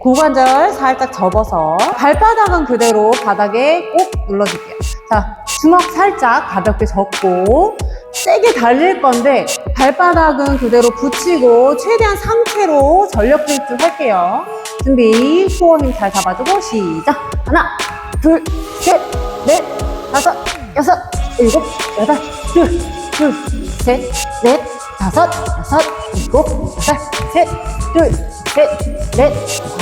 고관절 살짝 접어서 발바닥은 그대로 바닥에 꼭 눌러줄게요. 자, 주먹 살짝 가볍게 접고 세게 달릴 건데 발바닥은 그대로 붙이고 최대한 상체로 전력 질주 할게요. 준비, 코어 힘 잘 잡아주고 시작. 하나, 둘, 셋, 넷, 다섯, 여섯, 일곱, 여덟, 둘, 둘, 셋, 넷, 다섯, 여섯, 일곱, 여덟, 셋, 둘, 셋, 넷,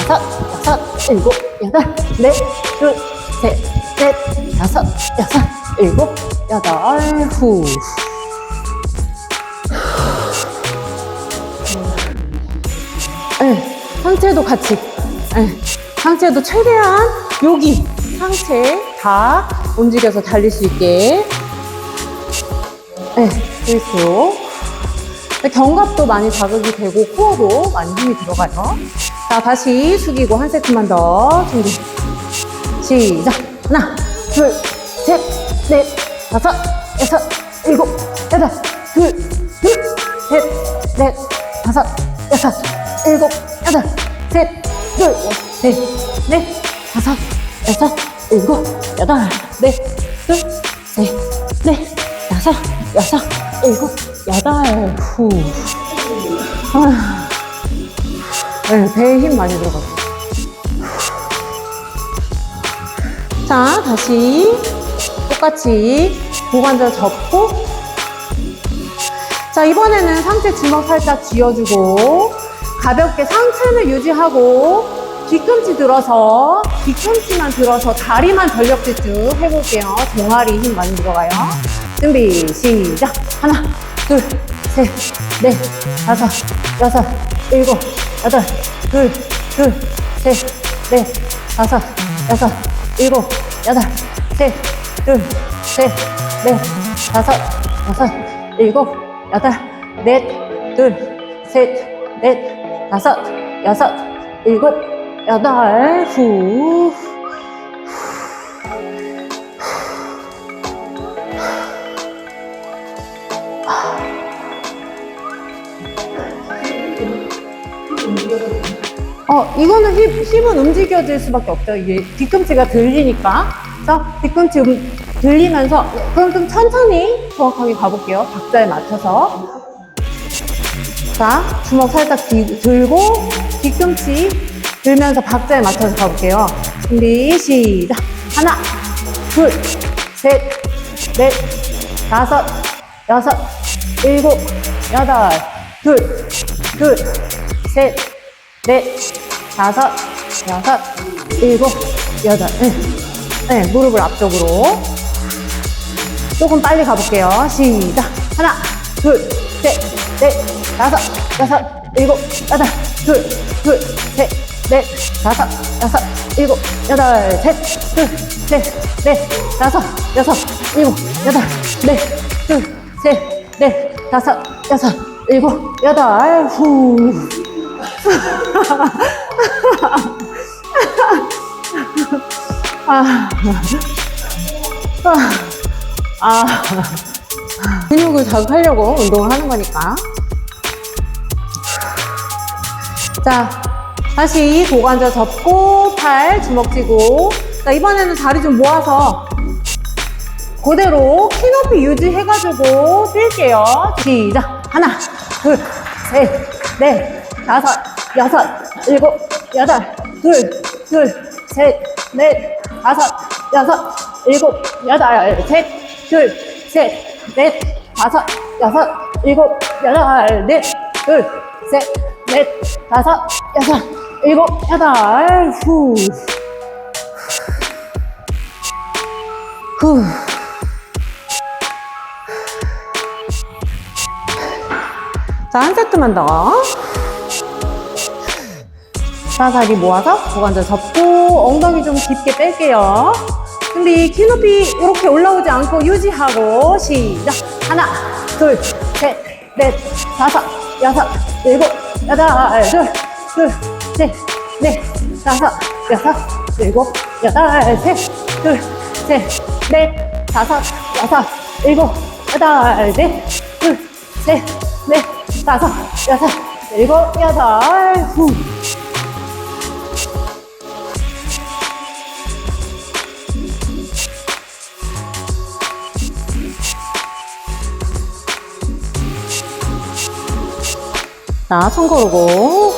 다섯, 여섯, 일곱, 여덟, 넷, 둘, 셋, 넷, 다섯, 여섯, 일곱, 여덟, 후. 네, 상체도 같이. 네, 상체도 최대한 여기 상체 다 움직여서 달릴 수 있게. 네, 스위스로. 근데 견갑도 많이 자극이 되고 코어도 많이 힘이 들어가요. 자, 다시 숙이고 한 세트만 더 준비. 시작. 하나, 둘, 셋, 넷, 다섯, 여섯, 일곱, 여덟, 둘, 둘, 셋, 넷, 다섯, 여섯, 일곱, 여덟, 셋, 둘, 셋, 넷, 다섯, 여섯, 일곱, 여덟, 넷, 둘, 셋, 넷, 다섯, 여섯, 일곱, 여덟, 후. 아, 네, 배에 힘 많이 들어가요. 자, 다시 똑같이 고관절 접고 자, 이번에는 상체 주먹 살짝 쥐어주고 가볍게 상체는 유지하고 뒤꿈치 들어서 뒤꿈치만 들어서 다리만 전력 질주 해볼게요. 종아리 힘 많이 들어가요. 준비 시작. 하나, 둘, 셋, 넷, 다섯, 여섯, 일곱, 여덟, 둘, 둘, 셋, 넷, 다섯, 여섯, 일곱, 여덟, 셋, 둘, 셋, 넷, 다섯, 여섯, 일곱, 여덟, 넷, 둘, 셋, 넷, 다섯, 여섯, 일곱, 여덟, 후. 어, 이거는 힙, 힙은 움직여질 수밖에 없죠. 이게 뒤꿈치가 들리니까. 그래서 뒤꿈치 음, 들리면서, 그럼 좀 천천히 정확하게 가볼게요. 박자에 맞춰서. 자, 주먹 살짝 뒤- 들고, 뒤꿈치 들면서 박자에 맞춰서 가볼게요. 준비, 시작. 하나, 둘, 셋, 넷, 다섯, 여섯, 일곱, 여덟, 둘, 둘, 셋, 넷, 다섯, 여섯, 일곱, 여덟. 네. 네, 무릎을 앞쪽으로. 조금 빨리 가볼게요. 시작. 하나, 둘, 셋, 넷, 다섯, 여섯, 일곱, 여덟, 둘, 둘, 셋, 넷, 다섯, 여섯, 일곱, 여덟, 셋, 둘, 셋, 넷, 다섯, 여섯, 일곱, 여덟, 넷, 둘, 셋, 넷, 다섯, 여섯, 일곱, 여덟, 후. 아, 아, 아, 근육을 자극하려고 운동을 하는 거니까. 자, 다시 고관절 접고, 팔 주먹 쥐고. 자, 이번에는 다리 좀 모아서 그대로 키 높이 유지해가지고 뛸게요. 시작. 하나, 둘, 셋, 넷, 다섯, 여섯, 일곱, 여덟, 둘, 둘, 셋, 넷, 다섯, 여섯, 일곱, 여덟, 셋, 둘, 셋, 넷, 다섯, 여섯, 일곱, 여덟, 넷, 둘, 셋, 넷, 다섯, 여섯, 일곱, 여덟, 후. 후. 자, 한 세트만 더. 자, 다리 모아서 고관절 접고 엉덩이 좀 깊게 뺄게요. 근데 이 키높이 이렇게 올라오지 않고 유지하고 시작. 하나, 둘, 셋, 넷, 다섯, 여섯, 일곱, 여덟, 둘, 둘, 셋, 넷, 다섯, 여섯, 일곱, 여덟, 셋, 둘, 셋, 넷, 다섯, 여섯, 일곱, 여덟, 넷, 둘, 셋, 넷, 다섯, 여섯, 일곱, 여덟, 후. 자, 손 걸고.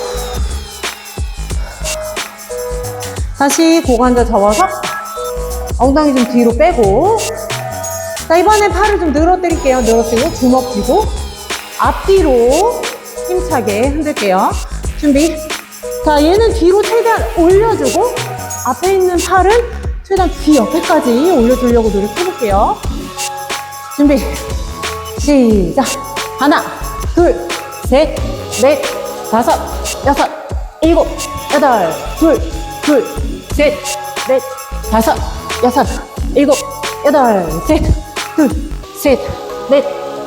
다시 고관절 접어서 엉덩이 좀 뒤로 빼고. 자, 이번엔 팔을 좀 늘어뜨릴게요. 늘어뜨리고 주먹 쥐고 앞뒤로 힘차게 흔들게요. 준비. 자, 얘는 뒤로 최대한 올려주고 앞에 있는 팔은 최대한 귀 옆에까지 올려주려고 노력해볼게요. 준비. 시작. 하나, 둘, 셋, 넷, 다섯, 여섯, 일곱, 여덟, 둘, 둘, 셋, 넷, 다섯, 여섯, 일곱, 여덟, 셋, 둘, 셋, 넷,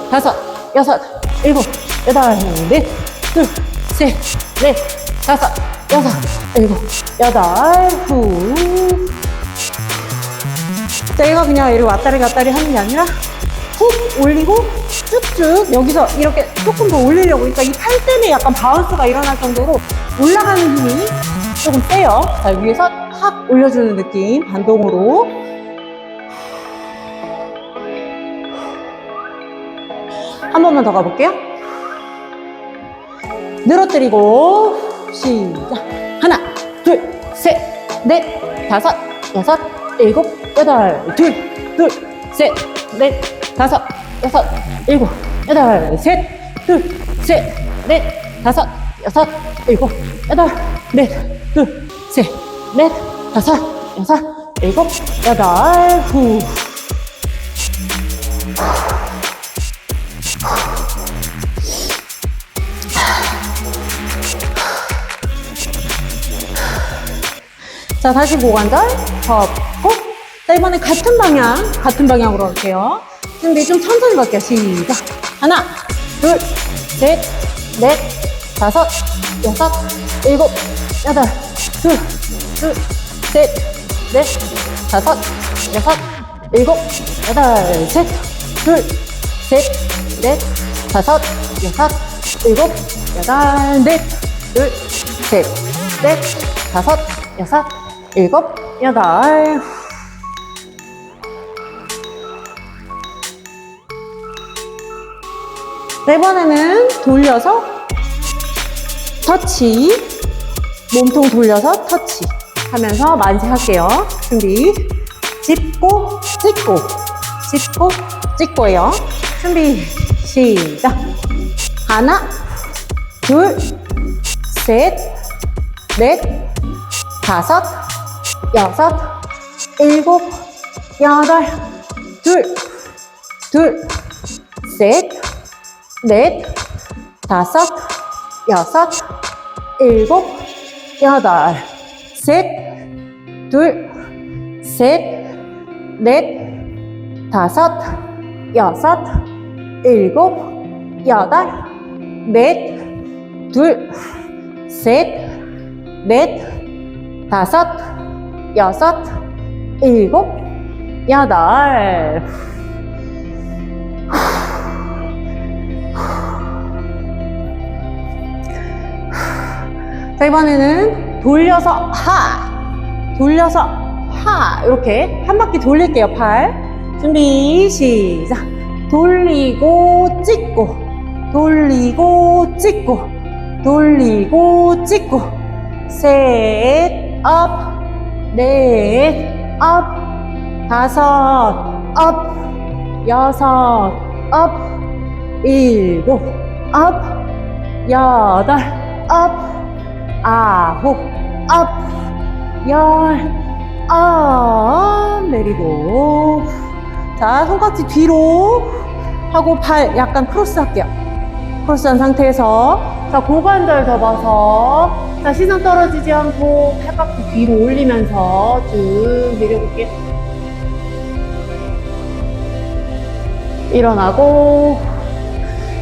다섯, 여섯, 일곱, 여덟, 넷, 둘, 셋, 넷, 다섯, 여섯, 일곱, 여덟, 후. 자, 이거 그냥 이렇게 왔다리 갔다리 하는 게 아니라 훅 올리고 쭉쭉 여기서 이렇게 조금 더 올리려고 그러니까 이 팔 때문에 약간 바운스가 일어날 정도로 올라가는 힘이 조금 세요. 자, 위에서 확 올려주는 느낌 반동으로 한 번만 더 가볼게요. 늘어뜨리고 시작 하나 둘셋넷 다섯 여섯 일곱 여덟 둘둘셋넷 다섯 여섯 일곱 여덟 셋 둘 셋 넷 다섯 여섯 일곱 여덟 넷 둘 셋 넷 다섯 여섯 일곱 여덟 후 자, 다시 고관절 접고. 자, 이번에 같은 방향, 같은 방향으로 할게요. 준비 좀 천천히 갈게요. 시작. 하나, 둘, 셋, 넷, 다섯, 여섯, 일곱, 여덟, 둘, 둘, 셋, 넷, 다섯, 여섯, 일곱, 여덟, 셋, 둘, 셋, 넷, 다섯, 여섯, 일곱, 여덟, 넷, 둘, 셋, 넷, 다섯, 여섯, 일곱, 여덟. 네 번에는 돌려서 터치, 몸통 돌려서 터치 하면서 만세 할게요. 준비. 짚고, 찍고, 짚고, 찍고요. 준비. 시작. 하나, 둘, 셋, 넷, 다섯, 여섯, 일곱, 여덟, 둘, 둘, 셋, 넷, 다섯, 여섯, 일곱, 여덟, 셋, 둘, 셋, 넷, 다섯, 여섯, 일곱, 여덟, 넷, 둘, 셋, 넷, 다섯, 여섯, 일곱, 여덟. 자, 이번에는 돌려서 하, 돌려서 하, 이렇게 한 바퀴 돌릴게요, 팔. 준비, 시작. 돌리고, 찍고, 돌리고, 찍고, 돌리고, 찍고, 셋, 업, 넷, 업, 다섯, 업, 여섯, 업, 일곱, 업, 여덟, 업, 아홉, 업, 열, 업, 내리고. 자, 손깍지 뒤로 하고 팔 약간 크로스 할게요. 크로스한 상태에서 자 고관절 접어서 자 시선 떨어지지 않고 팔깍지 뒤로 올리면서 쭉 내려볼게요. 일어나고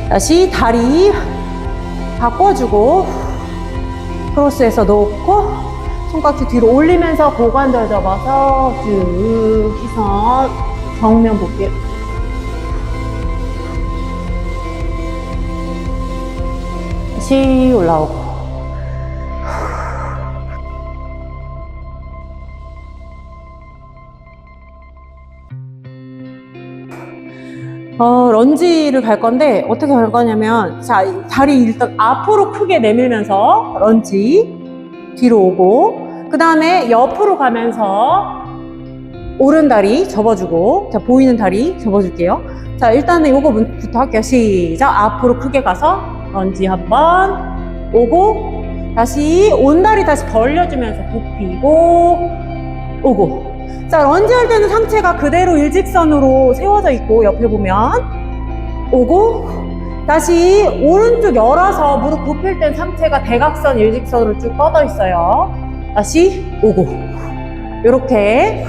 다시 다리 바꿔주고 크로스해서 놓고 손깍지 뒤로 올리면서 고관절 접어서 쭉 시선 정면 볼게요. 다시 올라오고 어, 런지를 갈 건데 어떻게 갈 거냐면 자 다리 일단 앞으로 크게 내밀면서 런지 뒤로 오고 그 다음에 옆으로 가면서 오른 다리 접어주고 자 보이는 다리 접어줄게요. 자 일단은 요거부터 할게요. 시작! 앞으로 크게 가서 런지 한번 오고 다시 온 다리 다시 벌려주면서 굽히고 오고 자 런지 할 때는 상체가 그대로 일직선으로 세워져 있고 옆에 보면 오고 다시 오른쪽 열어서 무릎 굽힐 땐 상체가 대각선 일직선으로 쭉 뻗어 있어요. 다시 오고. 이렇게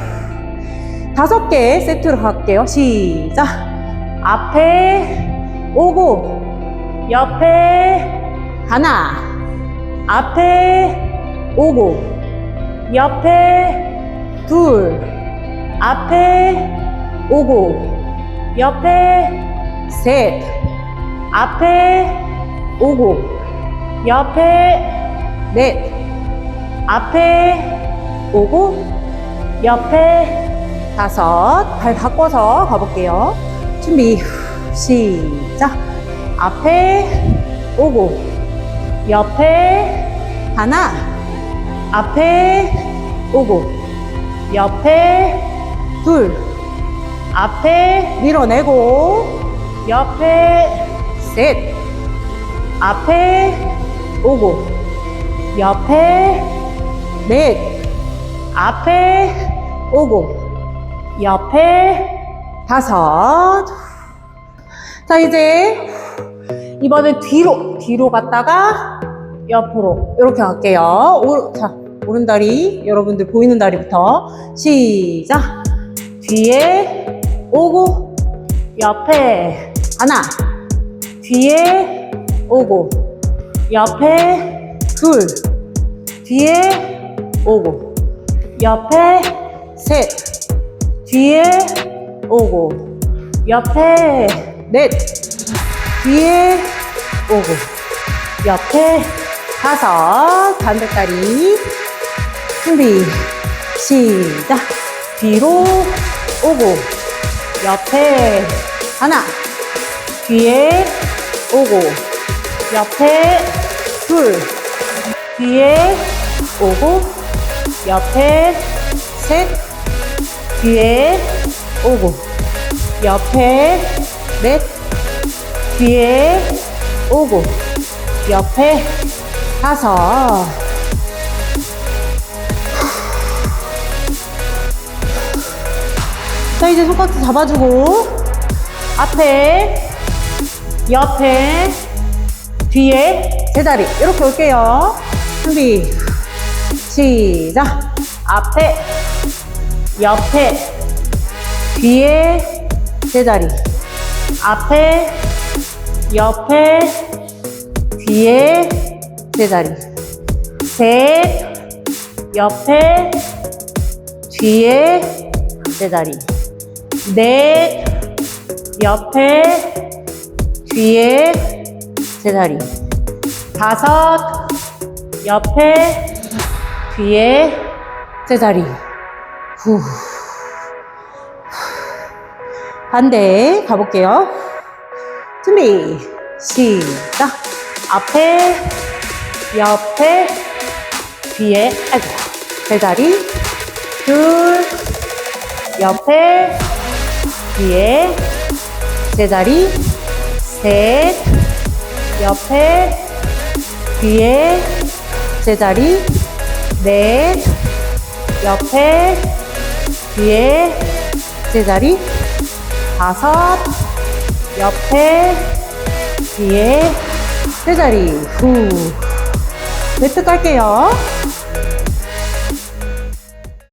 다섯 개 세트로 갈게요. 시작. 앞에 오고 옆에 하나. 앞에 오고 옆에 둘 앞에 오고 옆에 셋 앞에 오고 옆에 넷 앞에 오고 옆에 다섯. 발 바꿔서 가볼게요. 준비 시작. 앞에 오고 옆에 하나 앞에 오고 옆에 둘 앞에 밀어내고 옆에 셋 앞에 오고 옆에 넷 앞에 오고 옆에 다섯. 자 이제 이번엔 뒤로 뒤로 갔다가 옆으로 이렇게 갈게요. 오, 자 오른다리 여러분들 보이는 다리부터 시작. 뒤에 오고 옆에 하나. 뒤에 오고 옆에 둘. 뒤에 오고 옆에 셋. 뒤에 오고 옆에 넷. 뒤에 오고 옆에 다섯. 반대다리 준비 시작. 뒤로 오고 옆에 하나. 뒤에 오고 옆에 둘. 뒤에 오고 옆에 셋. 뒤에 오고 옆에 넷. 뒤에 오고 옆에 다섯 자 이제 손깍지 잡아주고. 앞에 옆에 뒤에 제자리. 이렇게 올게요. 준비. 시작. 앞에 옆에 뒤에 제자리. 앞에 옆에 뒤에 제자리. 셋 옆에 뒤에 제자리 넷 옆에 뒤에 제자리. 다섯 옆에 뒤에 제자리. 후. 반대 가볼게요. 준비 시작. 앞에 옆에 뒤에 아이고 제자리. 둘 옆에 뒤에 제자리 셋 옆에 뒤에 제자리 넷 옆에 뒤에 제자리 다섯 옆에 뒤에 제자리. 후. 매트 깔게요